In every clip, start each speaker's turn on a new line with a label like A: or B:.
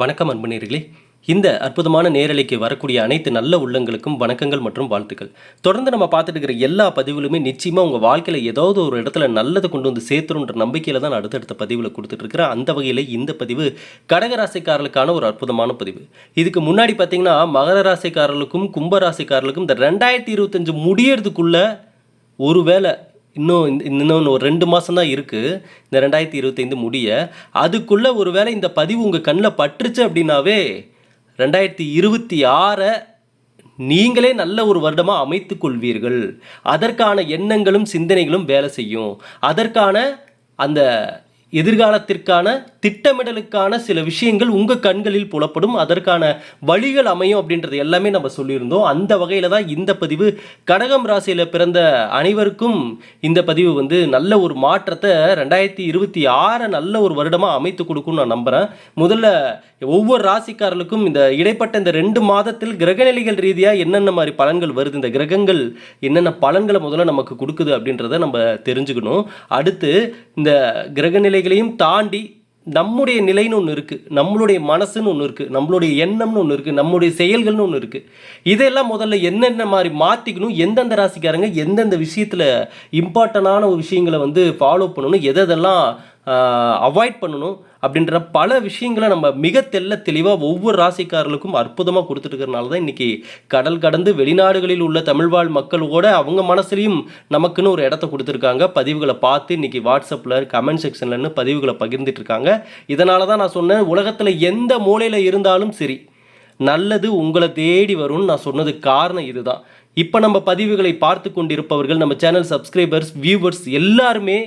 A: வணக்கம் அன்பு நேர்களே இந்த அற்புதமான நேரலைக்கு வரக்கூடிய அனைத்து நல்ல உள்ளங்களுக்கும் வணக்கங்கள் மற்றும் வாழ்த்துக்கள் தொடர்ந்து நம்ம பார்த்துட்டு இருக்கிற எல்லா பதிவுகளுமே நிச்சயமாக உங்கள் வாழ்க்கையில் ஏதாவது ஒரு இடத்துல நல்லது கொண்டு வந்து சேர்த்துருன்ற நம்பிக்கையில் தான் அடுத்தடுத்த பதிவில் கொடுத்துட்ருக்கிறேன் அந்த வகையில் இந்த பதிவு கடகராசிக்காரர்களுக்கான ஒரு அற்புதமான பதிவு இதுக்கு முன்னாடி பார்த்தீங்கன்னா மகர ராசிக்காரர்களுக்கும் கும்பராசிக்காரர்களுக்கும் இந்த ரெண்டாயிரத்தி இருபத்தஞ்சு முடியறதுக்குள்ளே ஒருவேளை இன்னும் இன்னொன்று ஒரு ரெண்டு மாதம் தான் இருக்குது இந்த ரெண்டாயிரத்தி இருபத்தைந்து முடிய அதுக்குள்ளே ஒரு வேளை இந்த பதிவு உங்கள் கண்ணில் பற்றுச்சு அப்படின்னாவே ரெண்டாயிரத்தி இருபத்தி ஆறை நீங்களே நல்ல ஒரு வருடமாக அமைத்து கொள்வீர்கள் அதற்கான எண்ணங்களும் சிந்தனைகளும் வேலை செய்யும் அதற்கான அந்த எதிர்காலத்திற்கான திட்டமிடலுக்கான சில விஷயங்கள் உங்கள் கண்களில் புலப்படும் அதற்கான வழிகள் அமையும் அப்படின்றது எல்லாமே நம்ம சொல்லியிருந்தோம் அந்த வகையில் தான் இந்த பதிவு கடகம் ராசியில் பிறந்த அனைவருக்கும் இந்த பதிவு வந்து நல்ல ஒரு மாற்றத்தை ரெண்டாயிரத்தி இருபத்தி ஆறை நல்ல ஒரு வருடமாக அமைத்து கொடுக்கும்னு நான் நம்புகிறேன் முதல்ல ஒவ்வொரு ராசிக்காரர்களுக்கும் இந்த இடைப்பட்ட இந்த ரெண்டு மாதத்தில் கிரகநிலைகள் ரீதியாக என்னென்ன மாதிரி பலன்கள் வருது இந்த கிரகங்கள் என்னென்ன பலன்களை முதல்ல நமக்கு கொடுக்குது அப்படின்றத நம்ம தெரிஞ்சுக்கணும் அடுத்து இந்த கிரகநிலைகளையும் தாண்டி நம்முடைய நிலைன்னு ஒன்று இருக்குது நம்மளுடைய மனசுன்னு ஒன்று இருக்குது நம்மளுடைய எண்ணம்னு ஒன்று இருக்குது நம்மளுடைய செயல்கள்னு ஒன்று இருக்குது இதெல்லாம் முதல்ல என்னென்ன மாதிரி மாற்றிக்கணும் எந்தெந்த ராசிக்காரங்க எந்தெந்த விஷயத்தில் இம்பார்ட்டண்டான ஒரு விஷயங்களை வந்து ஃபாலோ பண்ணணும் எதெல்லாம் அவாய்ட் பண்ணணும் அப்படின்ற பல விஷயங்களை நம்ம மிக தெல்ல தெளிவாக ஒவ்வொரு ராசிக்காரர்களுக்கும் அற்புதமாக கொடுத்துட்டுருக்கறனால தான் இன்றைக்கி கடல் கடந்து வெளிநாடுகளில் உள்ள தமிழ்வாழ் மக்களோட அவங்க மனசுலையும் நமக்குன்னு ஒரு இடத்த கொடுத்துருக்காங்க பதிவுகளை பார்த்து இன்றைக்கி வாட்ஸ்அப்பில் கமெண்ட் செக்ஷன்லன்னு பதிவுகளை பகிர்ந்துட்டுருக்காங்க இதனால தான் நான் சொன்னேன் உலகத்தில் எந்த மூலையில் இருந்தாலும் சரி நல்லது உங்களை தேடி வரும்னு நான் சொன்னது காரணம் இதுதான் இப்போ நம்ம பதிவுகளை பார்த்து கொண்டிருப்பவர்கள் நம்ம சேனல் சப்ஸ்கிரைபர்ஸ் வியூவர்ஸ் எல்லாருமே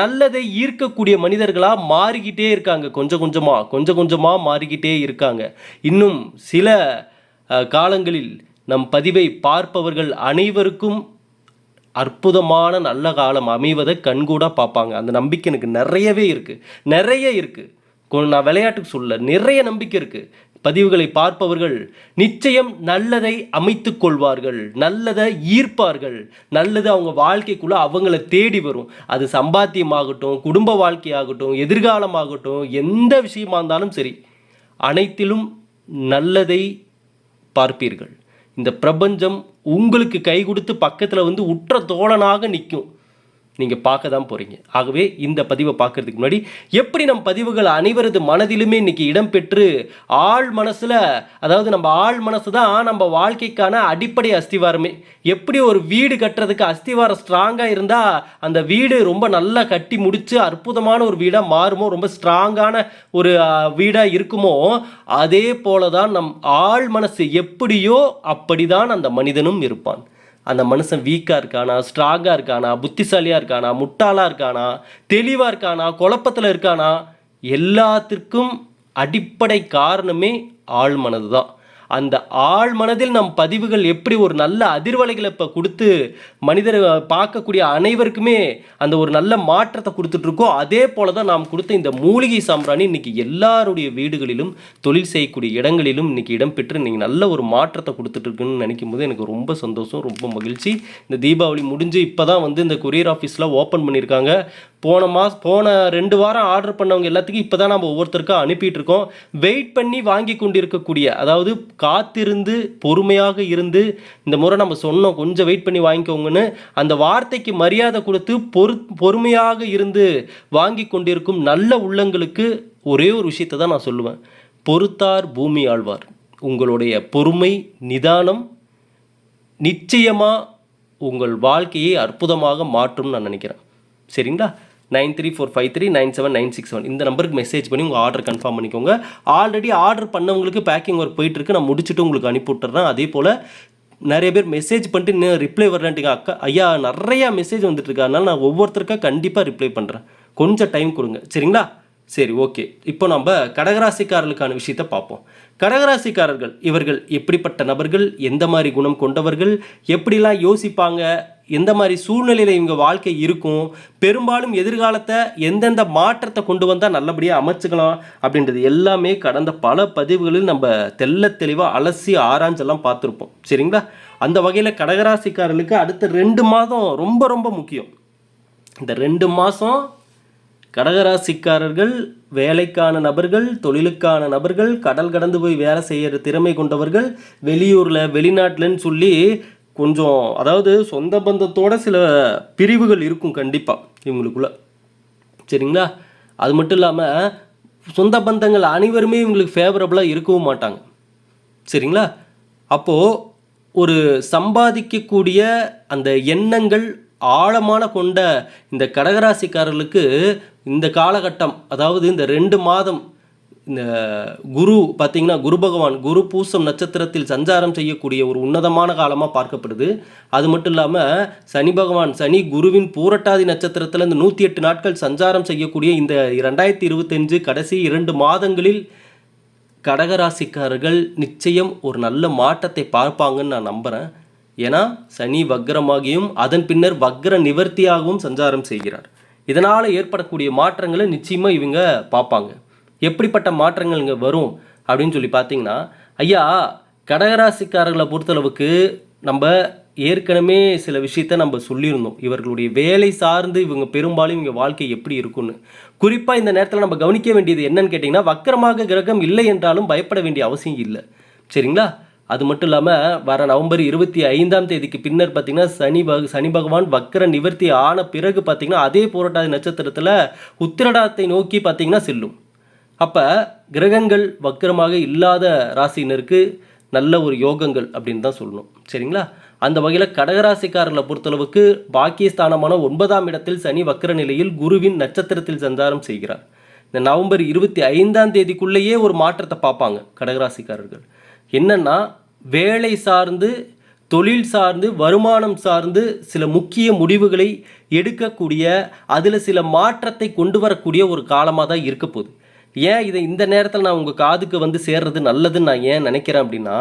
A: நல்லதை ஈர்க்கக்கூடிய மனிதர்களாக மாறிக்கிட்டே இருக்காங்க கொஞ்சம் கொஞ்சமாக கொஞ்சம் கொஞ்சமாக மாறிக்கிட்டே இருக்காங்க இன்னும் சில காலங்களில் நம் பதிவை பார்ப்பவர்கள் அனைவருக்கும் அற்புதமான நல்ல காலம் அமைவதை கண்கூடாக பார்ப்பாங்க அந்த நம்பிக்கை எனக்கு நிறையவே இருக்குது நிறைய இருக்குது நான் விளையாட்டுக்கு சொல்ல நிறைய நம்பிக்கை இருக்குது பதிவுகளை பார்ப்பவர்கள் நிச்சயம் நல்லதை அமைத்து கொள்வார்கள் நல்லதை ஈர்ப்பார்கள் நல்லது அவங்க வாழ்க்கைக்குள்ளே அவங்கள தேடி வரும் அது சம்பாத்தியமாகட்டும் குடும்ப வாழ்க்கையாகட்டும் எதிர்காலமாகட்டும் எந்த விஷயமா இருந்தாலும் சரி அனைத்திலும் நல்லதை பார்ப்பீர்கள் இந்த பிரபஞ்சம் உங்களுக்கு கை கொடுத்து பக்கத்தில் வந்து உற்ற தோழனாக நிற்கும் நீங்கள் பார்க்க தான் போகிறீங்க ஆகவே இந்த பதிவை பார்க்குறதுக்கு முன்னாடி எப்படி நம் பதிவுகள் அனைவரது மனதிலுமே இன்றைக்கி இடம்பெற்று ஆள் மனசில் அதாவது நம்ம ஆள் மனசு தான் நம்ம வாழ்க்கைக்கான அடிப்படை அஸ்திவாரமே எப்படி ஒரு வீடு கட்டுறதுக்கு அஸ்திவாரம் ஸ்ட்ராங்காக இருந்தால் அந்த வீடு ரொம்ப நல்லா கட்டி முடித்து அற்புதமான ஒரு வீடாக மாறுமோ ரொம்ப ஸ்ட்ராங்கான ஒரு வீடாக இருக்குமோ அதே போல தான் நம் ஆள் மனசு எப்படியோ அப்படி தான் அந்த மனிதனும் இருப்பான் அந்த மனுஷன் வீக்காக இருக்கானா ஸ்ட்ராங்காக இருக்கானா புத்திசாலியாக இருக்கானா முட்டாளாக இருக்கானா தெளிவாக இருக்கானா குழப்பத்தில் இருக்கானா எல்லாத்திற்கும் அடிப்படை காரணமே ஆழ்மனது தான் அந்த ஆள் மனதில் நம் பதிவுகள் எப்படி ஒரு நல்ல அதிர்வலைகளை இப்போ கொடுத்து மனிதர் பார்க்கக்கூடிய அனைவருக்குமே அந்த ஒரு நல்ல மாற்றத்தை கொடுத்துட்ருக்கோ அதே போல தான் நாம் கொடுத்த இந்த மூலிகை சாம்பிராணி இன்றைக்கி எல்லாருடைய வீடுகளிலும் தொழில் செய்யக்கூடிய இடங்களிலும் இன்றைக்கி இடம்பெற்று நீங்கள் நல்ல ஒரு மாற்றத்தை கொடுத்துட்ருக்குன்னு நினைக்கும் போது எனக்கு ரொம்ப சந்தோஷம் ரொம்ப மகிழ்ச்சி இந்த தீபாவளி முடிஞ்சு இப்போ தான் வந்து இந்த கொரியர் ஆஃபீஸில் ஓப்பன் பண்ணியிருக்காங்க போன மாதம் போன ரெண்டு வாரம் ஆர்டர் பண்ணவங்க எல்லாத்துக்கும் இப்போ தான் நம்ம ஒவ்வொருத்தருக்கும் அனுப்பிட்டுருக்கோம் வெயிட் பண்ணி வாங்கி கொண்டிருக்கக்கூடிய அதாவது காத்திருந்து பொறுமையாக இருந்து இந்த முறை நம்ம சொன்னோம் கொஞ்சம் வெயிட் பண்ணி வாங்கிக்கோங்கன்னு அந்த வார்த்தைக்கு மரியாதை கொடுத்து பொறு பொறுமையாக இருந்து வாங்கி கொண்டிருக்கும் நல்ல உள்ளங்களுக்கு ஒரே ஒரு விஷயத்தை தான் நான் சொல்லுவேன் பொறுத்தார் பூமி ஆழ்வார் உங்களுடைய பொறுமை நிதானம் நிச்சயமாக உங்கள் வாழ்க்கையை அற்புதமாக மாற்றும்னு நான் நினைக்கிறேன் சரிங்களா nine three four five three nine seven nine six இந்த நம்பருக்கு மெசேஜ் பண்ணி உங்கள் ஆர்டர் கன்ஃபார்ம் பண்ணிக்கோங்க ஆல்ரெடி ஆர்டர் பண்ணவங்களுக்கு பேக்கிங் ஒர்க் போயிட்டுருக்கு நான் முடிச்சுட்டு உங்களுக்கு அனுப்பி விட்டுறேன் அதே போல் நிறைய பேர் மெசேஜ் பண்ணிட்டு நான் ரிப்ளை வரலான்ட்டுங்க அக்கா ஐயா நிறையா மெசேஜ் வந்துட்டுருக்கு அதனால் நான் ஒவ்வொருத்தருக்கா கண்டிப்பாக ரிப்ளை பண்ணுறேன் கொஞ்சம் டைம் கொடுங்க சரிங்களா சரி ஓகே இப்போ நம்ம கடகராசிக்காரர்களுக்கான விஷயத்தை பார்ப்போம் கடகராசிக்காரர்கள் இவர்கள் எப்படிப்பட்ட நபர்கள் எந்த மாதிரி குணம் கொண்டவர்கள் எப்படிலாம் யோசிப்பாங்க எந்த மாதிரி சூழ்நிலையில் இவங்க வாழ்க்கை இருக்கும் பெரும்பாலும் எதிர்காலத்தை எந்தெந்த மாற்றத்தை கொண்டு வந்தால் நல்லபடியாக அமைச்சுக்கலாம் அப்படின்றது எல்லாமே கடந்த பல பதிவுகளில் நம்ம தெல்ல தெளிவாக அலசி ஆராய்ஞ்செல்லாம் பார்த்துருப்போம் சரிங்களா அந்த வகையில் கடகராசிக்காரர்களுக்கு அடுத்த ரெண்டு மாதம் ரொம்ப ரொம்ப முக்கியம் இந்த ரெண்டு மாதம் கடகராசிக்காரர்கள் வேலைக்கான நபர்கள் தொழிலுக்கான நபர்கள் கடல் கடந்து போய் வேலை செய்கிற திறமை கொண்டவர்கள் வெளியூரில் வெளிநாட்டிலன்னு சொல்லி கொஞ்சம் அதாவது சொந்த பந்தத்தோட சில பிரிவுகள் இருக்கும் கண்டிப்பாக இவங்களுக்குள்ள சரிங்களா அது மட்டும் இல்லாமல் சொந்த பந்தங்கள் அனைவருமே இவங்களுக்கு ஃபேவரபுளாக இருக்கவும் மாட்டாங்க சரிங்களா அப்போது ஒரு சம்பாதிக்கக்கூடிய அந்த எண்ணங்கள் ஆழமான கொண்ட இந்த கடகராசிக்காரர்களுக்கு இந்த காலகட்டம் அதாவது இந்த ரெண்டு மாதம் இந்த குரு பார்த்திங்கன்னா குரு பகவான் குரு பூசம் நட்சத்திரத்தில் சஞ்சாரம் செய்யக்கூடிய ஒரு உன்னதமான காலமாக பார்க்கப்படுது அது மட்டும் இல்லாமல் சனி பகவான் சனி குருவின் பூரட்டாதி நட்சத்திரத்தில் இந்த நூற்றி எட்டு நாட்கள் சஞ்சாரம் செய்யக்கூடிய இந்த ரெண்டாயிரத்தி இருபத்தஞ்சு கடைசி இரண்டு மாதங்களில் கடகராசிக்காரர்கள் நிச்சயம் ஒரு நல்ல மாற்றத்தை பார்ப்பாங்கன்னு நான் நம்புகிறேன் ஏன்னா சனி வக்ரமாகியும் அதன் பின்னர் வக்ர நிவர்த்தியாகவும் சஞ்சாரம் செய்கிறார் இதனால் ஏற்படக்கூடிய மாற்றங்களை நிச்சயமாக இவங்க பார்ப்பாங்க எப்படிப்பட்ட மாற்றங்கள் இங்கே வரும் அப்படின்னு சொல்லி பார்த்தீங்கன்னா ஐயா கடகராசிக்காரர்களை பொறுத்தளவுக்கு நம்ம ஏற்கனவே சில விஷயத்த நம்ம சொல்லியிருந்தோம் இவர்களுடைய வேலை சார்ந்து இவங்க பெரும்பாலும் இவங்க வாழ்க்கை எப்படி இருக்கும்னு குறிப்பாக இந்த நேரத்தில் நம்ம கவனிக்க வேண்டியது என்னன்னு கேட்டிங்கன்னா வக்கரமாக கிரகம் இல்லை என்றாலும் பயப்பட வேண்டிய அவசியம் இல்லை சரிங்களா அது மட்டும் இல்லாமல் வர நவம்பர் இருபத்தி ஐந்தாம் தேதிக்கு பின்னர் பார்த்தீங்கன்னா சனி பக சனி பகவான் வக்கர நிவர்த்தி ஆன பிறகு பார்த்திங்கன்னா அதே போராட்ட நட்சத்திரத்தில் உத்திரடாத்தை நோக்கி பார்த்திங்கன்னா செல்லும் அப்போ கிரகங்கள் வக்கரமாக இல்லாத ராசியினருக்கு நல்ல ஒரு யோகங்கள் அப்படின்னு தான் சொல்லணும் சரிங்களா அந்த வகையில் கடகராசிக்காரர்களை பொறுத்தளவுக்கு பாக்கியஸ்தானமான ஒன்பதாம் இடத்தில் சனி வக்கர நிலையில் குருவின் நட்சத்திரத்தில் சஞ்சாரம் செய்கிறார் இந்த நவம்பர் இருபத்தி ஐந்தாம் தேதிக்குள்ளேயே ஒரு மாற்றத்தை பார்ப்பாங்க கடகராசிக்காரர்கள் என்னென்னா வேலை சார்ந்து தொழில் சார்ந்து வருமானம் சார்ந்து சில முக்கிய முடிவுகளை எடுக்கக்கூடிய அதில் சில மாற்றத்தை கொண்டு வரக்கூடிய ஒரு காலமாக தான் இருக்க போகுது ஏன் இதை இந்த நேரத்தில் நான் உங்கள் காதுக்கு வந்து சேர்றது நல்லதுன்னு நான் ஏன் நினைக்கிறேன் அப்படின்னா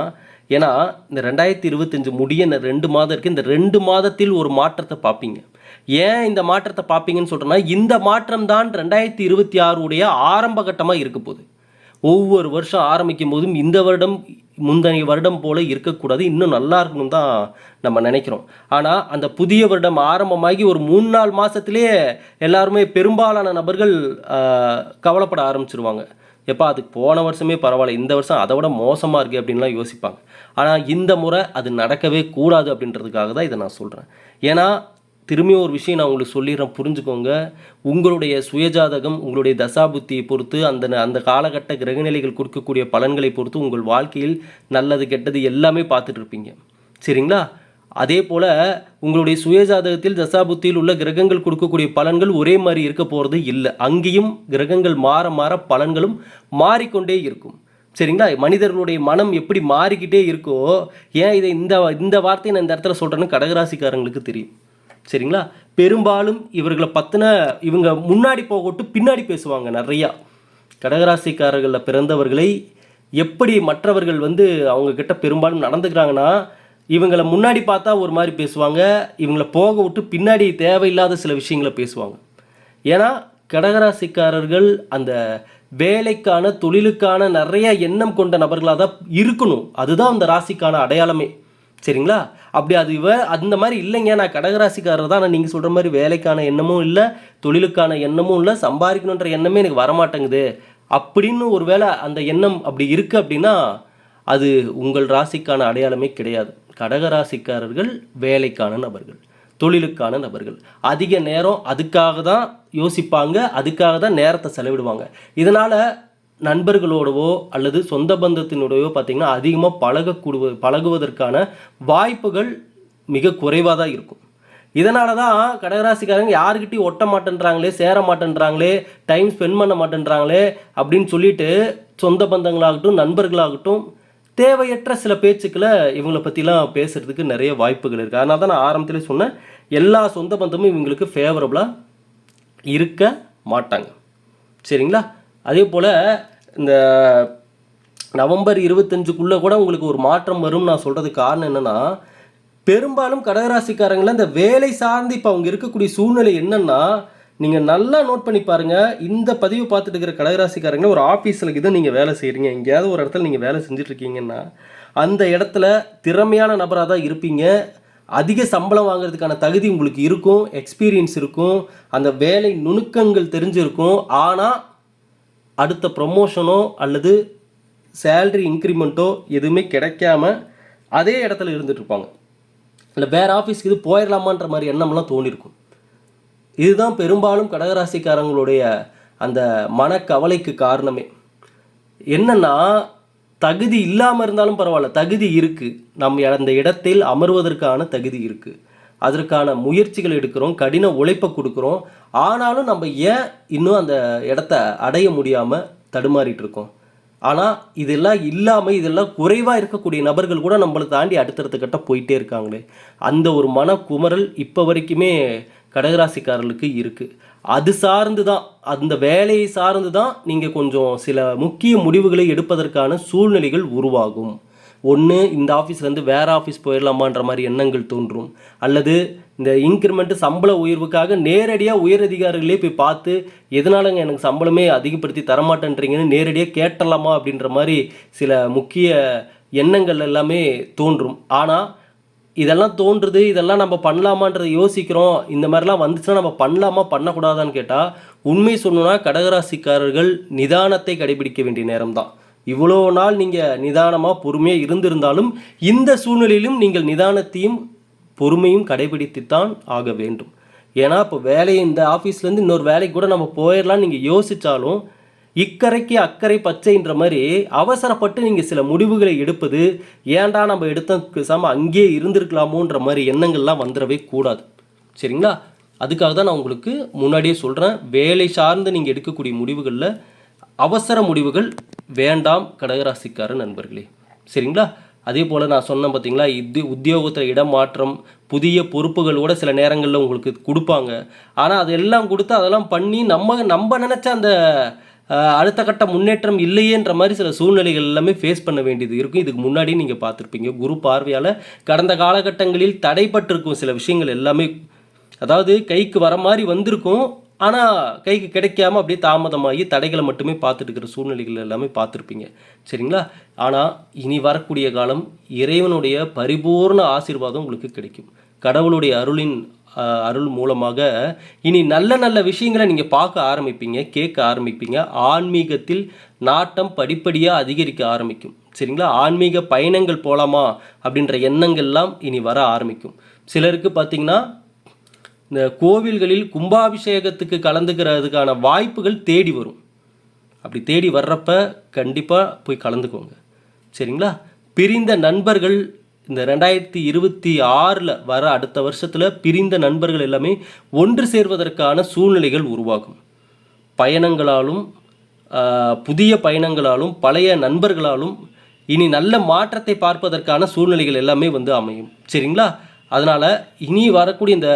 A: ஏன்னா இந்த ரெண்டாயிரத்தி இருபத்தஞ்சு முடிய இந்த ரெண்டு மாதம் இருக்குது இந்த ரெண்டு மாதத்தில் ஒரு மாற்றத்தை பார்ப்பீங்க ஏன் இந்த மாற்றத்தை பார்ப்பீங்கன்னு சொல்கிறேன்னா இந்த மாற்றம் தான் ரெண்டாயிரத்தி இருபத்தி ஆறுடைய ஆரம்ப கட்டமாக இருக்க போகுது ஒவ்வொரு வருஷம் ஆரம்பிக்கும் போதும் இந்த வருடம் முந்தைய வருடம் போல் இருக்கக்கூடாது இன்னும் நல்லா இருக்கணும் தான் நம்ம நினைக்கிறோம் ஆனால் அந்த புதிய வருடம் ஆரம்பமாகி ஒரு மூணு நாள் மாதத்துலேயே எல்லாருமே பெரும்பாலான நபர்கள் கவலைப்பட ஆரம்பிச்சிருவாங்க எப்போ அதுக்கு போன வருஷமே பரவாயில்ல இந்த வருஷம் அதை விட மோசமாக இருக்குது அப்படின்லாம் யோசிப்பாங்க ஆனால் இந்த முறை அது நடக்கவே கூடாது அப்படின்றதுக்காக தான் இதை நான் சொல்கிறேன் ஏன்னா திரும்பியும் ஒரு விஷயம் நான் உங்களுக்கு சொல்லிடுறேன் புரிஞ்சுக்கோங்க உங்களுடைய சுயஜாதகம் உங்களுடைய தசாபுத்தியை பொறுத்து அந்த அந்த காலகட்ட கிரகநிலைகள் கொடுக்கக்கூடிய பலன்களை பொறுத்து உங்கள் வாழ்க்கையில் நல்லது கெட்டது எல்லாமே பார்த்துட்டு இருப்பீங்க சரிங்களா அதே போல் உங்களுடைய சுயஜாதகத்தில் தசாபுத்தியில் உள்ள கிரகங்கள் கொடுக்கக்கூடிய பலன்கள் ஒரே மாதிரி இருக்க போகிறது இல்லை அங்கேயும் கிரகங்கள் மாற மாற பலன்களும் மாறிக்கொண்டே இருக்கும் சரிங்களா மனிதர்களுடைய மனம் எப்படி மாறிக்கிட்டே இருக்கோ ஏன் இதை இந்த இந்த வார்த்தையை நான் இந்த இடத்துல சொல்கிறேன்னு கடகராசிக்காரங்களுக்கு தெரியும் சரிங்களா பெரும்பாலும் இவர்களை பற்றின இவங்க முன்னாடி போகட்டு பின்னாடி பேசுவாங்க நிறையா கடகராசிக்காரர்களில் பிறந்தவர்களை எப்படி மற்றவர்கள் வந்து அவங்கக்கிட்ட பெரும்பாலும் நடந்துக்கிறாங்கன்னா இவங்களை முன்னாடி பார்த்தா ஒரு மாதிரி பேசுவாங்க இவங்களை போக விட்டு பின்னாடி தேவையில்லாத சில விஷயங்களை பேசுவாங்க ஏன்னா கடகராசிக்காரர்கள் அந்த வேலைக்கான தொழிலுக்கான நிறைய எண்ணம் கொண்ட நபர்களாக தான் இருக்கணும் அதுதான் அந்த ராசிக்கான அடையாளமே சரிங்களா அப்படி அது இவ அந்த மாதிரி இல்லைங்க நான் கடகராசிக்காரர் தான் ஆனால் நீங்கள் சொல்கிற மாதிரி வேலைக்கான எண்ணமும் இல்லை தொழிலுக்கான எண்ணமும் இல்லை சம்பாதிக்கணுன்ற எண்ணமே எனக்கு வரமாட்டேங்குது அப்படின்னு ஒரு வேளை அந்த எண்ணம் அப்படி இருக்குது அப்படின்னா அது உங்கள் ராசிக்கான அடையாளமே கிடையாது கடகராசிக்காரர்கள் வேலைக்கான நபர்கள் தொழிலுக்கான நபர்கள் அதிக நேரம் அதுக்காக தான் யோசிப்பாங்க அதுக்காக தான் நேரத்தை செலவிடுவாங்க இதனால் நண்பர்களோடவோ அல்லது சொந்த பந்தத்தினுடையோ பார்த்திங்கன்னா அதிகமாக பழகக்கூடு பழகுவதற்கான வாய்ப்புகள் மிக குறைவாக தான் இருக்கும் இதனால தான் கடகராசிக்காரங்க யாருக்கிட்டையும் ஒட்ட மாட்டேன்றாங்களே சேர மாட்டேன்றாங்களே டைம் ஸ்பெண்ட் பண்ண மாட்டேன்றாங்களே அப்படின்னு சொல்லிட்டு சொந்த பந்தங்களாகட்டும் நண்பர்களாகட்டும் தேவையற்ற சில பேச்சுக்களை இவங்களை பற்றிலாம் பேசுகிறதுக்கு நிறைய வாய்ப்புகள் இருக்குது அதனால தான் நான் ஆரம்பத்தில் சொன்னேன் எல்லா சொந்த பந்தமும் இவங்களுக்கு ஃபேவரபுளாக இருக்க மாட்டாங்க சரிங்களா அதே போல் இந்த நவம்பர் இருபத்தஞ்சுக்குள்ளே கூட உங்களுக்கு ஒரு மாற்றம் வரும்னு நான் சொல்கிறதுக்கு காரணம் என்னென்னா பெரும்பாலும் கடகராசிக்காரங்களை இந்த வேலை சார்ந்து இப்போ அவங்க இருக்கக்கூடிய சூழ்நிலை என்னென்னா நீங்கள் நல்லா நோட் பண்ணி பாருங்கள் இந்த பதிவு பார்த்துட்டு இருக்கிற கடகராசிக்காரங்க ஒரு ஆஃபீஸில் இது நீங்கள் வேலை செய்கிறீங்க எங்கேயாவது ஒரு இடத்துல நீங்கள் வேலை செஞ்சுட்ருக்கீங்கன்னா அந்த இடத்துல திறமையான நபராக தான் இருப்பீங்க அதிக சம்பளம் வாங்குறதுக்கான தகுதி உங்களுக்கு இருக்கும் எக்ஸ்பீரியன்ஸ் இருக்கும் அந்த வேலை நுணுக்கங்கள் தெரிஞ்சிருக்கும் ஆனால் அடுத்த ப்ரொமோஷனோ அல்லது சேல்ரி இன்க்ரிமெண்ட்டோ எதுவுமே கிடைக்காம அதே இடத்துல இருந்துகிட்ருப்பாங்க இல்லை வேறு ஆஃபீஸ்க்கு இது போயிடலாமான்ற மாதிரி எண்ணம்லாம் தோணியிருக்கும் இதுதான் பெரும்பாலும் கடகராசிக்காரங்களுடைய அந்த மனக்கவலைக்கு காரணமே என்னென்னா தகுதி இல்லாமல் இருந்தாலும் பரவாயில்ல தகுதி இருக்குது நம்ம அந்த இடத்தில் அமர்வதற்கான தகுதி இருக்குது அதற்கான முயற்சிகள் எடுக்கிறோம் கடின உழைப்பை கொடுக்குறோம் ஆனாலும் நம்ம ஏன் இன்னும் அந்த இடத்த அடைய முடியாமல் தடுமாறிட்டு இருக்கோம் ஆனால் இதெல்லாம் இல்லாமல் இதெல்லாம் குறைவாக இருக்கக்கூடிய நபர்கள் கூட நம்மளை தாண்டி அடுத்தடுத்த கட்ட போயிட்டே இருக்காங்களே அந்த ஒரு மனக்குமரல் இப்போ வரைக்குமே கடகராசிக்காரர்களுக்கு இருக்குது அது சார்ந்து தான் அந்த வேலையை சார்ந்து தான் நீங்கள் கொஞ்சம் சில முக்கிய முடிவுகளை எடுப்பதற்கான சூழ்நிலைகள் உருவாகும் ஒன்று இந்த ஆஃபீஸ்லேருந்து வேறு ஆஃபீஸ் போயிடலாமான்ற மாதிரி எண்ணங்கள் தோன்றும் அல்லது இந்த இன்க்ரிமெண்ட்டு சம்பள உயர்வுக்காக நேரடியாக உயர் அதிகாரிகளே போய் பார்த்து எதனாலங்க எனக்கு சம்பளமே அதிகப்படுத்தி தரமாட்டேன்றீங்கன்னு நேரடியாக கேட்டலாமா அப்படின்ற மாதிரி சில முக்கிய எண்ணங்கள் எல்லாமே தோன்றும் ஆனால் இதெல்லாம் தோன்றுது இதெல்லாம் நம்ம பண்ணலாமான்றதை யோசிக்கிறோம் இந்த மாதிரிலாம் வந்துச்சுன்னா நம்ம பண்ணலாமா பண்ணக்கூடாதான்னு கேட்டால் உண்மை சொன்னோன்னா கடகராசிக்காரர்கள் நிதானத்தை கடைபிடிக்க வேண்டிய நேரம் தான் இவ்வளோ நாள் நீங்கள் நிதானமாக பொறுமையாக இருந்திருந்தாலும் இந்த சூழ்நிலையிலும் நீங்கள் நிதானத்தையும் பொறுமையும் கடைபிடித்துத்தான் ஆக வேண்டும் ஏன்னா இப்போ வேலையை இந்த ஆஃபீஸ்லேருந்து இன்னொரு வேலைக்கு கூட நம்ம போயிடலாம்னு நீங்கள் யோசித்தாலும் இக்கரைக்கு அக்கறை பச்சைன்ற மாதிரி அவசரப்பட்டு நீங்கள் சில முடிவுகளை எடுப்பது ஏண்டா நம்ம எடுத்ததுக்கு சாம அங்கேயே இருந்திருக்கலாமோன்ற மாதிரி எண்ணங்கள்லாம் வந்துடவே கூடாது சரிங்களா அதுக்காக தான் நான் உங்களுக்கு முன்னாடியே சொல்கிறேன் வேலை சார்ந்து நீங்கள் எடுக்கக்கூடிய முடிவுகளில் அவசர முடிவுகள் வேண்டாம் கடகராசிக்கார நண்பர்களே சரிங்களா அதே போல் நான் சொன்னேன் பார்த்தீங்களா இது உத்தியோகத்தில் இடமாற்றம் புதிய பொறுப்புகளோட சில நேரங்களில் உங்களுக்கு கொடுப்பாங்க ஆனால் அதெல்லாம் கொடுத்து அதெல்லாம் பண்ணி நம்ம நம்ம நினச்ச அந்த அடுத்த கட்ட முன்னேற்றம் இல்லையேன்ற மாதிரி சில சூழ்நிலைகள் எல்லாமே ஃபேஸ் பண்ண வேண்டியது இருக்கும் இதுக்கு முன்னாடி நீங்கள் பார்த்துருப்பீங்க குரு பார்வையால் கடந்த காலகட்டங்களில் தடைப்பட்டிருக்கும் சில விஷயங்கள் எல்லாமே அதாவது கைக்கு வர மாதிரி வந்திருக்கும் ஆனால் கைக்கு கிடைக்காம அப்படியே தாமதமாகி தடைகளை மட்டுமே பார்த்துட்டு இருக்கிற சூழ்நிலைகள் எல்லாமே பார்த்துருப்பீங்க சரிங்களா ஆனால் இனி வரக்கூடிய காலம் இறைவனுடைய பரிபூர்ண ஆசீர்வாதம் உங்களுக்கு கிடைக்கும் கடவுளுடைய அருளின் அருள் மூலமாக இனி நல்ல நல்ல விஷயங்களை நீங்கள் பார்க்க ஆரம்பிப்பீங்க கேட்க ஆரம்பிப்பீங்க ஆன்மீகத்தில் நாட்டம் படிப்படியாக அதிகரிக்க ஆரம்பிக்கும் சரிங்களா ஆன்மீக பயணங்கள் போகலாமா அப்படின்ற எண்ணங்கள்லாம் இனி வர ஆரம்பிக்கும் சிலருக்கு பார்த்திங்கன்னா இந்த கோவில்களில் கும்பாபிஷேகத்துக்கு கலந்துக்கிறதுக்கான வாய்ப்புகள் தேடி வரும் அப்படி தேடி வர்றப்ப கண்டிப்பாக போய் கலந்துக்கோங்க சரிங்களா பிரிந்த நண்பர்கள் இந்த ரெண்டாயிரத்தி இருபத்தி ஆறில் வர அடுத்த வருஷத்தில் பிரிந்த நண்பர்கள் எல்லாமே ஒன்று சேர்வதற்கான சூழ்நிலைகள் உருவாகும் பயணங்களாலும் புதிய பயணங்களாலும் பழைய நண்பர்களாலும் இனி நல்ல மாற்றத்தை பார்ப்பதற்கான சூழ்நிலைகள் எல்லாமே வந்து அமையும் சரிங்களா அதனால் இனி வரக்கூடிய இந்த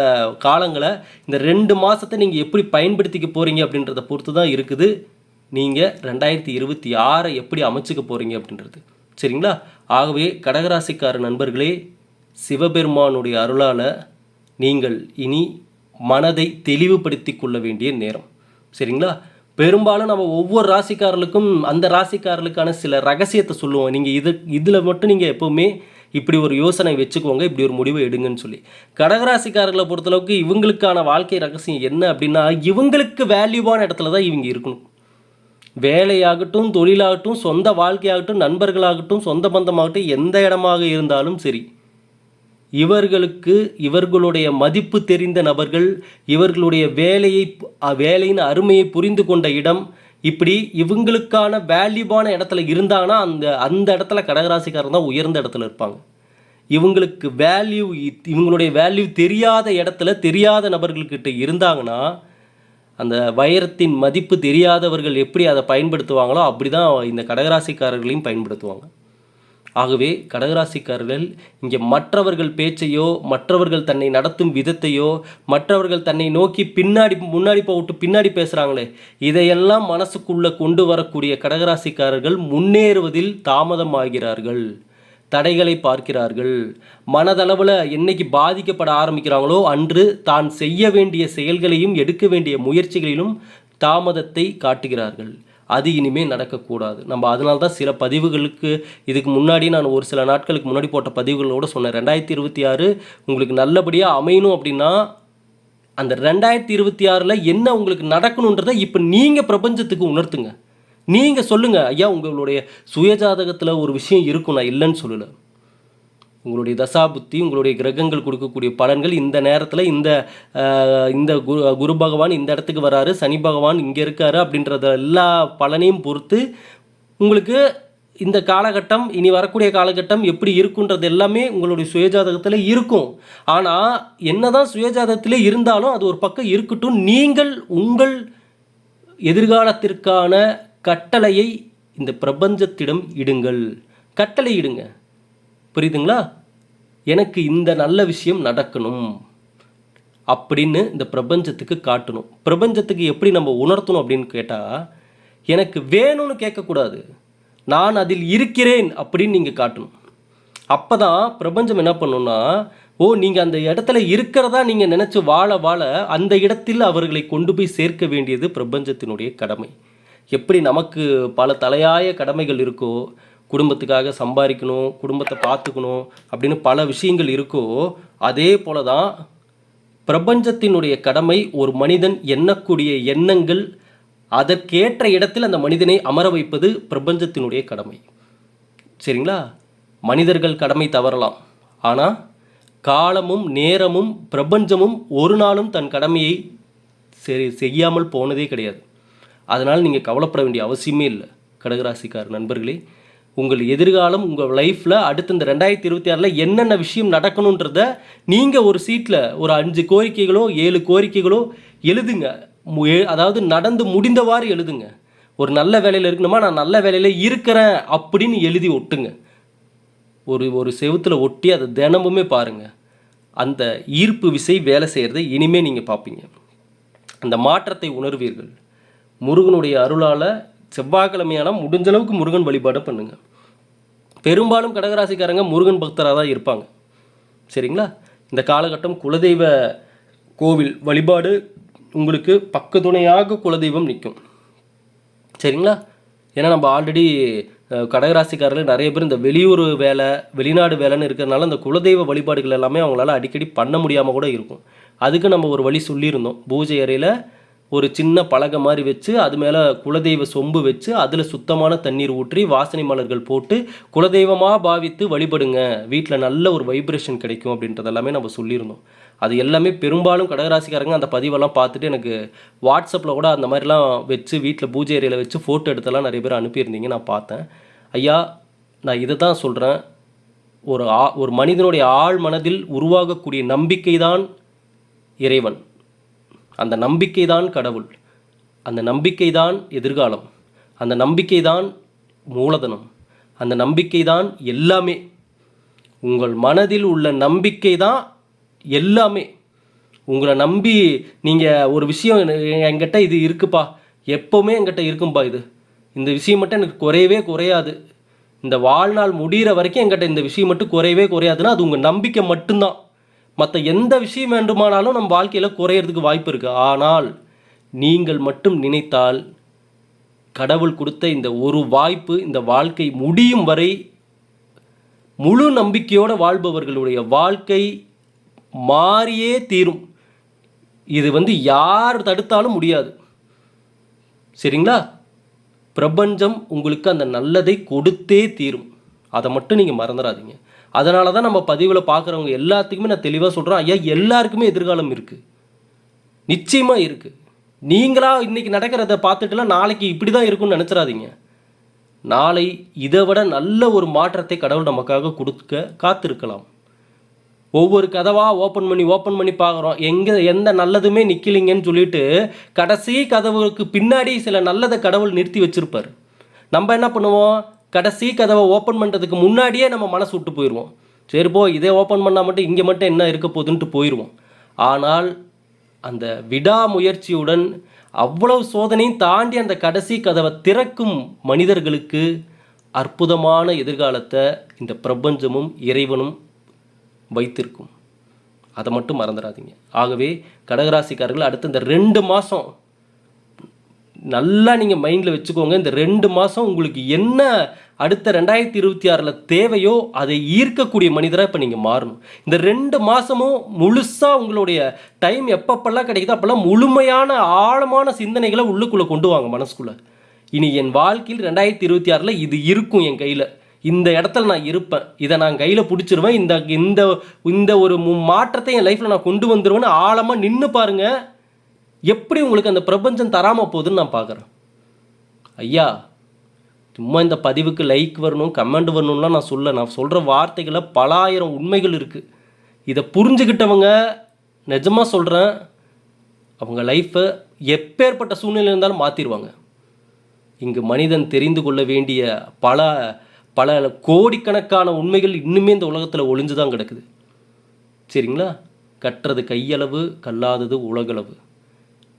A: காலங்களை இந்த ரெண்டு மாதத்தை நீங்கள் எப்படி பயன்படுத்திக்க போகிறீங்க அப்படின்றத பொறுத்து தான் இருக்குது நீங்கள் ரெண்டாயிரத்தி இருபத்தி ஆறை எப்படி அமைச்சுக்க போகிறீங்க அப்படின்றது சரிங்களா ஆகவே கடகராசிக்கார நண்பர்களே சிவபெருமானுடைய அருளால் நீங்கள் இனி மனதை தெளிவுபடுத்தி கொள்ள வேண்டிய நேரம் சரிங்களா பெரும்பாலும் நம்ம ஒவ்வொரு ராசிக்காரர்களுக்கும் அந்த ராசிக்காரர்களுக்கான சில ரகசியத்தை சொல்லுவோம் நீங்கள் இது இதில் மட்டும் நீங்கள் எப்போவுமே இப்படி ஒரு யோசனை வச்சுக்கோங்க இப்படி ஒரு முடிவை எடுங்கன்னு சொல்லி கடகராசிக்காரர்களை பொறுத்தளவுக்கு இவங்களுக்கான வாழ்க்கை ரகசியம் என்ன அப்படின்னா இவங்களுக்கு வேல்யூவான இடத்துல தான் இவங்க இருக்கணும் வேலையாகட்டும் தொழிலாகட்டும் சொந்த வாழ்க்கையாகட்டும் நண்பர்களாகட்டும் சொந்த பந்தமாகட்டும் எந்த இடமாக இருந்தாலும் சரி இவர்களுக்கு இவர்களுடைய மதிப்பு தெரிந்த நபர்கள் இவர்களுடைய வேலையை வேலையின் அருமையை புரிந்து கொண்ட இடம் இப்படி இவங்களுக்கான வேல்யூவான இடத்துல இருந்தாங்கன்னா அந்த அந்த இடத்துல கடகராசிக்காரன் தான் உயர்ந்த இடத்துல இருப்பாங்க இவங்களுக்கு வேல்யூ இவங்களுடைய வேல்யூ தெரியாத இடத்துல தெரியாத நபர்கள்கிட்ட இருந்தாங்கன்னா அந்த வைரத்தின் மதிப்பு தெரியாதவர்கள் எப்படி அதை பயன்படுத்துவாங்களோ அப்படி தான் இந்த கடகராசிக்காரர்களையும் பயன்படுத்துவாங்க ஆகவே கடகராசிக்காரர்கள் இங்கே மற்றவர்கள் பேச்சையோ மற்றவர்கள் தன்னை நடத்தும் விதத்தையோ மற்றவர்கள் தன்னை நோக்கி பின்னாடி முன்னாடி போட்டு பின்னாடி பேசுகிறாங்களே இதையெல்லாம் மனசுக்குள்ளே கொண்டு வரக்கூடிய கடகராசிக்காரர்கள் முன்னேறுவதில் தாமதமாகிறார்கள் தடைகளை பார்க்கிறார்கள் மனதளவில் என்னைக்கு பாதிக்கப்பட ஆரம்பிக்கிறாங்களோ அன்று தான் செய்ய வேண்டிய செயல்களையும் எடுக்க வேண்டிய முயற்சிகளிலும் தாமதத்தை காட்டுகிறார்கள் அது இனிமேல் நடக்கக்கூடாது நம்ம அதனால தான் சில பதிவுகளுக்கு இதுக்கு முன்னாடி நான் ஒரு சில நாட்களுக்கு முன்னாடி போட்ட பதிவுகளோடு சொன்னேன் ரெண்டாயிரத்தி இருபத்தி ஆறு உங்களுக்கு நல்லபடியாக அமையணும் அப்படின்னா அந்த ரெண்டாயிரத்தி இருபத்தி ஆறில் என்ன உங்களுக்கு நடக்கணுன்றதை இப்போ நீங்கள் பிரபஞ்சத்துக்கு உணர்த்துங்க நீங்கள் சொல்லுங்கள் ஐயா உங்களுடைய சுயஜாதகத்தில் ஒரு விஷயம் இருக்கும் நான் இல்லைன்னு சொல்லலை உங்களுடைய தசா புத்தி உங்களுடைய கிரகங்கள் கொடுக்கக்கூடிய பலன்கள் இந்த நேரத்தில் இந்த இந்த குரு குரு பகவான் இந்த இடத்துக்கு வராரு சனி பகவான் இங்கே இருக்காரு அப்படின்றத எல்லா பலனையும் பொறுத்து உங்களுக்கு இந்த காலகட்டம் இனி வரக்கூடிய காலகட்டம் எப்படி இருக்குன்றது எல்லாமே உங்களுடைய சுயஜாதகத்தில் இருக்கும் ஆனால் என்னதான் சுயஜாதகத்திலே இருந்தாலும் அது ஒரு பக்கம் இருக்கட்டும் நீங்கள் உங்கள் எதிர்காலத்திற்கான கட்டளையை இந்த பிரபஞ்சத்திடம் இடுங்கள் கட்டளை இடுங்க புரியுதுங்களா எனக்கு இந்த நல்ல விஷயம் நடக்கணும் அப்படின்னு இந்த பிரபஞ்சத்துக்கு காட்டணும் பிரபஞ்சத்துக்கு எப்படி நம்ம உணர்த்தணும் அப்படின்னு கேட்டால் எனக்கு வேணும்னு கேட்கக்கூடாது நான் அதில் இருக்கிறேன் அப்படின்னு நீங்கள் காட்டணும் அப்போ தான் பிரபஞ்சம் என்ன பண்ணுன்னா ஓ நீங்கள் அந்த இடத்துல இருக்கிறதா நீங்கள் நினச்சி வாழ வாழ அந்த இடத்தில் அவர்களை கொண்டு போய் சேர்க்க வேண்டியது பிரபஞ்சத்தினுடைய கடமை எப்படி நமக்கு பல தலையாய கடமைகள் இருக்கோ குடும்பத்துக்காக சம்பாதிக்கணும் குடும்பத்தை பார்த்துக்கணும் அப்படின்னு பல விஷயங்கள் இருக்கோ அதே போல தான் பிரபஞ்சத்தினுடைய கடமை ஒரு மனிதன் எண்ணக்கூடிய எண்ணங்கள் அதற்கேற்ற இடத்தில் அந்த மனிதனை அமர வைப்பது பிரபஞ்சத்தினுடைய கடமை சரிங்களா மனிதர்கள் கடமை தவறலாம் ஆனால் காலமும் நேரமும் பிரபஞ்சமும் ஒரு நாளும் தன் கடமையை சரி செய்யாமல் போனதே கிடையாது அதனால் நீங்கள் கவலைப்பட வேண்டிய அவசியமே இல்லை கடகராசிக்கார் நண்பர்களே உங்கள் எதிர்காலம் உங்கள் லைஃப்பில் அடுத்த இந்த ரெண்டாயிரத்தி இருபத்தி ஆறில் என்னென்ன விஷயம் நடக்கணுன்றத நீங்கள் ஒரு சீட்டில் ஒரு அஞ்சு கோரிக்கைகளோ ஏழு கோரிக்கைகளோ எழுதுங்க அதாவது நடந்து முடிந்தவாறு எழுதுங்க ஒரு நல்ல வேலையில் இருக்கணுமா நான் நல்ல வேலையில் இருக்கிறேன் அப்படின்னு எழுதி ஒட்டுங்க ஒரு ஒரு செவத்தில் ஒட்டி அதை தினமுமே பாருங்கள் அந்த ஈர்ப்பு விசை வேலை செய்கிறத இனிமேல் நீங்கள் பார்ப்பீங்க அந்த மாற்றத்தை உணர்வீர்கள் முருகனுடைய அருளால் செவ்வாய்க்கிழமையான முடிஞ்சளவுக்கு முருகன் வழிபாடை பண்ணுங்கள் பெரும்பாலும் கடகராசிக்காரங்க முருகன் பக்தராக தான் இருப்பாங்க சரிங்களா இந்த காலகட்டம் குலதெய்வ கோவில் வழிபாடு உங்களுக்கு பக்க துணையாக குலதெய்வம் நிற்கும் சரிங்களா ஏன்னா நம்ம ஆல்ரெடி கடகராசிக்காரர்கள் நிறைய பேர் இந்த வெளியூர் வேலை வெளிநாடு வேலைன்னு இருக்கிறதுனால இந்த குலதெய்வ வழிபாடுகள் எல்லாமே அவங்களால அடிக்கடி பண்ண முடியாமல் கூட இருக்கும் அதுக்கு நம்ம ஒரு வழி சொல்லியிருந்தோம் பூஜை அறையில் ஒரு சின்ன பலகை மாதிரி வச்சு அது மேலே குலதெய்வ சொம்பு வச்சு அதில் சுத்தமான தண்ணீர் ஊற்றி வாசனை மலர்கள் போட்டு குலதெய்வமாக பாவித்து வழிபடுங்க வீட்டில் நல்ல ஒரு வைப்ரேஷன் கிடைக்கும் அப்படின்றது எல்லாமே நம்ம சொல்லியிருந்தோம் அது எல்லாமே பெரும்பாலும் கடகராசிக்காரங்க அந்த பதிவெல்லாம் பார்த்துட்டு எனக்கு வாட்ஸ்அப்பில் கூட அந்த மாதிரிலாம் வச்சு வீட்டில் பூஜை ஏரியாவில் வச்சு ஃபோட்டோ எடுத்தெல்லாம் நிறைய பேர் அனுப்பியிருந்தீங்க நான் பார்த்தேன் ஐயா நான் இதை தான் சொல்கிறேன் ஒரு ஆ ஒரு மனிதனுடைய ஆழ் மனதில் உருவாகக்கூடிய நம்பிக்கை தான் இறைவன் அந்த நம்பிக்கை தான் கடவுள் அந்த நம்பிக்கை தான் எதிர்காலம் அந்த நம்பிக்கை தான் மூலதனம் அந்த நம்பிக்கை தான் எல்லாமே உங்கள் மனதில் உள்ள நம்பிக்கை தான் எல்லாமே உங்களை நம்பி நீங்கள் ஒரு விஷயம் என்கிட்ட இது இருக்குப்பா எப்போவுமே என்கிட்ட இருக்கும்பா இது இந்த விஷயம் மட்டும் எனக்கு குறையவே குறையாது இந்த வாழ்நாள் முடிகிற வரைக்கும் என்கிட்ட இந்த விஷயம் மட்டும் குறையவே குறையாதுன்னா அது உங்கள் நம்பிக்கை மட்டும்தான் மற்ற எந்த விஷயம் வேண்டுமானாலும் நம் வாழ்க்கையில் குறையிறதுக்கு வாய்ப்பு இருக்குது ஆனால் நீங்கள் மட்டும் நினைத்தால் கடவுள் கொடுத்த இந்த ஒரு வாய்ப்பு இந்த வாழ்க்கை முடியும் வரை முழு நம்பிக்கையோடு வாழ்பவர்களுடைய வாழ்க்கை மாறியே தீரும் இது வந்து யார் தடுத்தாலும் முடியாது சரிங்களா பிரபஞ்சம் உங்களுக்கு அந்த நல்லதை கொடுத்தே தீரும் அதை மட்டும் நீங்கள் மறந்துடாதீங்க அதனால தான் நம்ம பதிவில் பார்க்குறவங்க எல்லாத்துக்குமே நான் தெளிவாக சொல்கிறேன் ஐயா எல்லாருக்குமே எதிர்காலம் இருக்குது நிச்சயமாக இருக்குது நீங்களாக இன்றைக்கி நடக்கிறத பார்த்துட்டுலாம் நாளைக்கு இப்படி தான் இருக்கும்னு நினச்சிடாதீங்க நாளை இதை விட நல்ல ஒரு மாற்றத்தை கடவுள் நமக்காக கொடுக்க காத்திருக்கலாம் ஒவ்வொரு கதவாக ஓப்பன் பண்ணி ஓப்பன் பண்ணி பார்க்குறோம் எங்கே எந்த நல்லதுமே நிற்கலிங்கன்னு சொல்லிட்டு கடைசி கதவுக்கு பின்னாடி சில நல்லதை கடவுள் நிறுத்தி வச்சுருப்பார் நம்ம என்ன பண்ணுவோம் கடைசி கதவை ஓப்பன் பண்ணுறதுக்கு முன்னாடியே நம்ம மனசு விட்டு போயிடுவோம் சரி போ இதே ஓப்பன் பண்ணால் மட்டும் இங்கே மட்டும் என்ன இருக்க போகுதுன்ட்டு போயிடுவோம் ஆனால் அந்த விடாமுயற்சியுடன் அவ்வளவு சோதனையும் தாண்டி அந்த கடைசி கதவை திறக்கும் மனிதர்களுக்கு அற்புதமான எதிர்காலத்தை இந்த பிரபஞ்சமும் இறைவனும் வைத்திருக்கும் அதை மட்டும் மறந்துடாதீங்க ஆகவே கடகராசிக்காரர்கள் அடுத்த இந்த ரெண்டு மாதம் நல்லா நீங்கள் மைண்டில் வச்சுக்கோங்க இந்த ரெண்டு மாதம் உங்களுக்கு என்ன அடுத்த ரெண்டாயிரத்தி இருபத்தி ஆறில் தேவையோ அதை ஈர்க்கக்கூடிய மனிதராக இப்போ நீங்கள் மாறணும் இந்த ரெண்டு மாதமும் முழுசாக உங்களுடைய டைம் எப்பப்பெல்லாம் கிடைக்குதோ அப்போல்லாம் முழுமையான ஆழமான சிந்தனைகளை உள்ளுக்குள்ளே கொண்டு வாங்க மனசுக்குள்ளே இனி என் வாழ்க்கையில் ரெண்டாயிரத்தி இருபத்தி ஆறில் இது இருக்கும் என் கையில் இந்த இடத்துல நான் இருப்பேன் இதை நான் கையில் பிடிச்சிருவேன் இந்த இந்த இந்த ஒரு மாற்றத்தை என் லைஃப்பில் நான் கொண்டு வந்துடுவேன்னு ஆழமாக நின்று பாருங்கள் எப்படி உங்களுக்கு அந்த பிரபஞ்சம் தராமல் போகுதுன்னு நான் பார்க்குறேன் ஐயா சும்மா இந்த பதிவுக்கு லைக் வரணும் கமெண்ட் வரணும்லாம் நான் சொல்ல நான் சொல்கிற வார்த்தைகளை பல ஆயிரம் உண்மைகள் இருக்குது இதை புரிஞ்சுக்கிட்டவங்க நிஜமாக சொல்கிறேன் அவங்க லைஃப்பை எப்பேற்பட்ட சூழ்நிலை இருந்தாலும் மாற்றிடுவாங்க இங்கு மனிதன் தெரிந்து கொள்ள வேண்டிய பல பல கோடிக்கணக்கான உண்மைகள் இன்னுமே இந்த உலகத்தில் ஒளிஞ்சு தான் கிடக்குது சரிங்களா கட்டுறது கையளவு கல்லாதது உலகளவு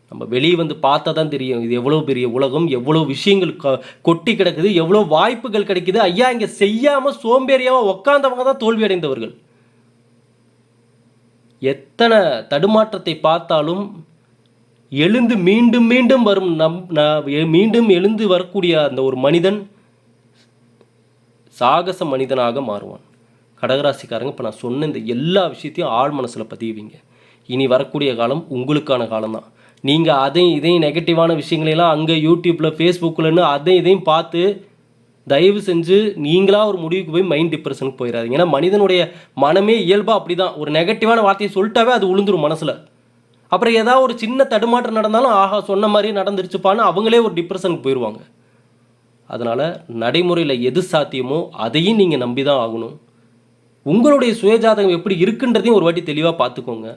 A: நம்ம வெளியே வந்து பார்த்தா தான் தெரியும் இது எவ்வளோ பெரிய உலகம் எவ்வளோ விஷயங்கள் கொட்டி கிடக்குது எவ்வளோ வாய்ப்புகள் கிடைக்குது ஐயா இங்கே செய்யாமல் சோம்பேறியாக உக்காந்தவங்க தான் தோல்வி அடைந்தவர்கள் எத்தனை தடுமாற்றத்தை பார்த்தாலும் எழுந்து மீண்டும் மீண்டும் வரும் நம் மீண்டும் எழுந்து வரக்கூடிய அந்த ஒரு மனிதன் சாகச மனிதனாக மாறுவான் கடகராசிக்காரங்க இப்போ நான் சொன்ன இந்த எல்லா விஷயத்தையும் ஆழ் மனசில் பதிவிங்க இனி வரக்கூடிய காலம் உங்களுக்கான காலம் தான் நீங்கள் அதையும் இதையும் நெகட்டிவான விஷயங்களையெல்லாம் அங்கே யூடியூப்பில் ஃபேஸ்புக்கில்னு அதையும் இதையும் பார்த்து தயவு செஞ்சு நீங்களாக ஒரு முடிவுக்கு போய் மைண்ட் டிப்ரெஷனுக்கு போயிடாதீங்க ஏன்னா மனிதனுடைய மனமே இயல்பாக அப்படி தான் ஒரு நெகட்டிவான வார்த்தையை சொல்லிட்டாவே அது உளுந்துரும் மனசில் அப்புறம் ஏதாவது ஒரு சின்ன தடுமாற்றம் நடந்தாலும் ஆஹா சொன்ன மாதிரி நடந்துருச்சுப்பான்னு அவங்களே ஒரு டிப்ரெஷனுக்கு போயிடுவாங்க அதனால் நடைமுறையில் எது சாத்தியமோ அதையும் நீங்கள் நம்பி தான் ஆகணும் உங்களுடைய சுயஜாதகம் எப்படி இருக்குன்றதையும் ஒரு வாட்டி தெளிவாக பார்த்துக்கோங்க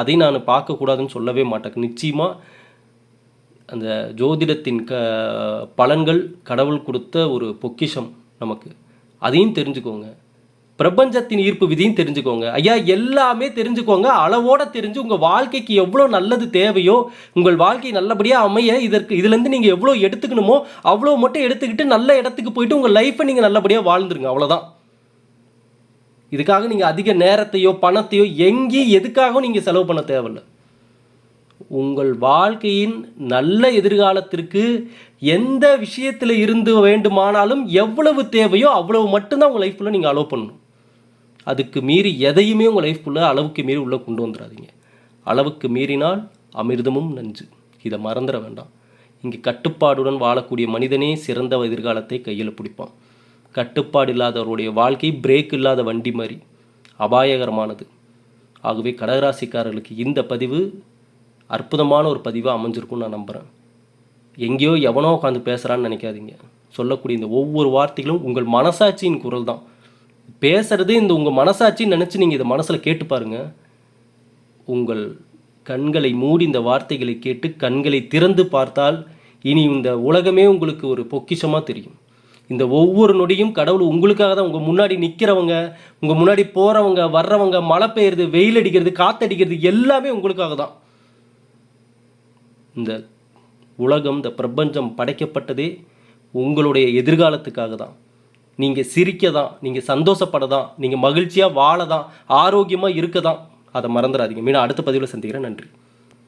A: அதையும் நான் பார்க்கக்கூடாதுன்னு சொல்லவே மாட்டேன் நிச்சயமாக அந்த ஜோதிடத்தின் க பலன்கள் கடவுள் கொடுத்த ஒரு பொக்கிஷம் நமக்கு அதையும் தெரிஞ்சுக்கோங்க பிரபஞ்சத்தின் ஈர்ப்பு விதியும் தெரிஞ்சுக்கோங்க ஐயா எல்லாமே தெரிஞ்சுக்கோங்க அளவோடு தெரிஞ்சு உங்கள் வாழ்க்கைக்கு எவ்வளோ நல்லது தேவையோ உங்கள் வாழ்க்கை நல்லபடியாக அமைய இதற்கு இதுலேருந்து நீங்கள் எவ்வளோ எடுத்துக்கணுமோ அவ்வளோ மட்டும் எடுத்துக்கிட்டு நல்ல இடத்துக்கு போயிட்டு உங்கள் லைஃப்பை நீங்கள் நல்லபடியாக வாழ்ந்துருங்க அவ்வளோதான் இதுக்காக நீங்கள் அதிக நேரத்தையோ பணத்தையோ எங்கேயும் எதுக்காகவும் நீங்கள் செலவு பண்ண தேவையில்லை உங்கள் வாழ்க்கையின் நல்ல எதிர்காலத்திற்கு எந்த விஷயத்தில் இருந்து வேண்டுமானாலும் எவ்வளவு தேவையோ அவ்வளவு மட்டும்தான் உங்கள் லைஃப்பில் நீங்கள் அலோவ் பண்ணணும் அதுக்கு மீறி எதையுமே உங்கள் லைஃப்புள்ள அளவுக்கு மீறி உள்ளே கொண்டு வந்துடாதீங்க அளவுக்கு மீறினால் அமிர்தமும் நஞ்சு இதை மறந்துட வேண்டாம் இங்கே கட்டுப்பாடுடன் வாழக்கூடிய மனிதனே சிறந்த எதிர்காலத்தை கையில் பிடிப்பான் கட்டுப்பாடு இல்லாதவருடைய வாழ்க்கை பிரேக் இல்லாத வண்டி மாதிரி அபாயகரமானது ஆகவே கடகராசிக்காரர்களுக்கு இந்த பதிவு அற்புதமான ஒரு பதிவாக அமைஞ்சிருக்கும்னு நான் நம்புகிறேன் எங்கேயோ எவனோ உட்காந்து பேசுகிறான்னு நினைக்காதீங்க சொல்லக்கூடிய இந்த ஒவ்வொரு வார்த்தைகளும் உங்கள் மனசாட்சியின் குரல் தான் பேசுகிறது இந்த உங்கள் மனசாட்சின்னு நினச்சி நீங்கள் இதை மனசில் கேட்டு பாருங்கள் உங்கள் கண்களை மூடி இந்த வார்த்தைகளை கேட்டு கண்களை திறந்து பார்த்தால் இனி இந்த உலகமே உங்களுக்கு ஒரு பொக்கிஷமாக தெரியும் இந்த ஒவ்வொரு நொடியும் கடவுள் உங்களுக்காக தான் உங்கள் முன்னாடி நிற்கிறவங்க உங்கள் முன்னாடி போகிறவங்க வர்றவங்க மழை பெய்யுறது வெயில் அடிக்கிறது காற்றடிக்கிறது எல்லாமே உங்களுக்காக தான் இந்த உலகம் இந்த பிரபஞ்சம் படைக்கப்பட்டதே உங்களுடைய எதிர்காலத்துக்காக தான் நீங்கள் சிரிக்க தான் நீங்கள் சந்தோஷப்பட தான் நீங்கள் மகிழ்ச்சியாக வாழ தான் ஆரோக்கியமாக இருக்க தான் அதை மறந்துடாதீங்க மீனா அடுத்த பதிவில் சந்திக்கிறேன் நன்றி